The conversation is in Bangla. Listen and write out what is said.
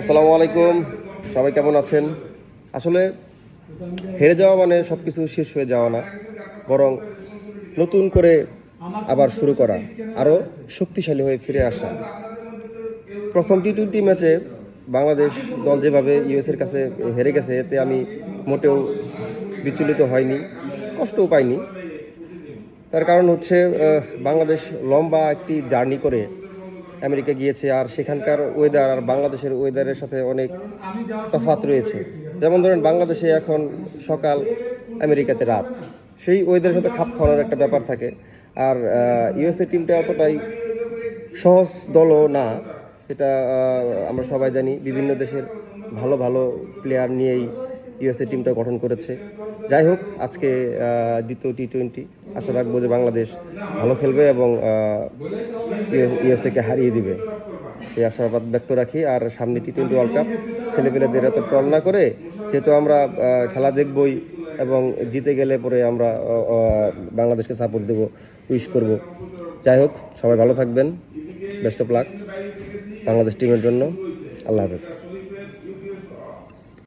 আসসালামু আলাইকুম। সবাই কেমন আছেন? আসলে হেরে যাওয়া মানে সব কিছু শেষ হয়ে যাওয়া না, বরং নতুন করে আবার শুরু করা, আরও শক্তিশালী হয়ে ফিরে আসা। প্রথম টি টোয়েন্টি ম্যাচে বাংলাদেশ দল যেভাবে ইউএসের কাছে হেরে গেছে, এতে আমি মোটেও বিচলিত হয়নি, কষ্টও পাইনি। তার কারণ হচ্ছে বাংলাদেশ লম্বা একটি জার্নি করে আমেরিকা গিয়েছে আর সেখানকার ওয়েদার আর বাংলাদেশের ওয়েদারের সাথে অনেক তফাৎ রয়েছে। যেমন ধরেন বাংলাদেশে এখন সকাল, আমেরিকাতে রাত। সেই ওয়েদারের সাথে খাপ খাওয়ানোর একটা ব্যাপার থাকে। আর ইউএসএ টিমটা অতটাই সহজ দলও না। সেটা আমরা সবাই জানি। বিভিন্ন দেশের ভালো ভালো প্লেয়ার নিয়েই ইউএসএ টিমটা গঠন করেছে। যাই হোক, আজকে দ্বিতীয় টি টোয়েন্টি আশা রাখব যে বাংলাদেশ ভালো খেলবে এবং ইউএসএকে হারিয়ে দিবে। সেই আশাবাদ ব্যক্ত রাখি। আর সামনে টি টোয়েন্টি ওয়ার্ল্ড কাপ ছেলেপেলেদের এত ট্রল না করে, যেহেতু আমরা খেলা দেখবই এবং জিতে গেলে পরে আমরা বাংলাদেশকে সাপোর্ট দেবো উইশ করব। যাই হোক, সবাই ভালো থাকবেন। বেস্ট অফ লাক বাংলাদেশ টিমের জন্য। আল্লাহ হাফেজ।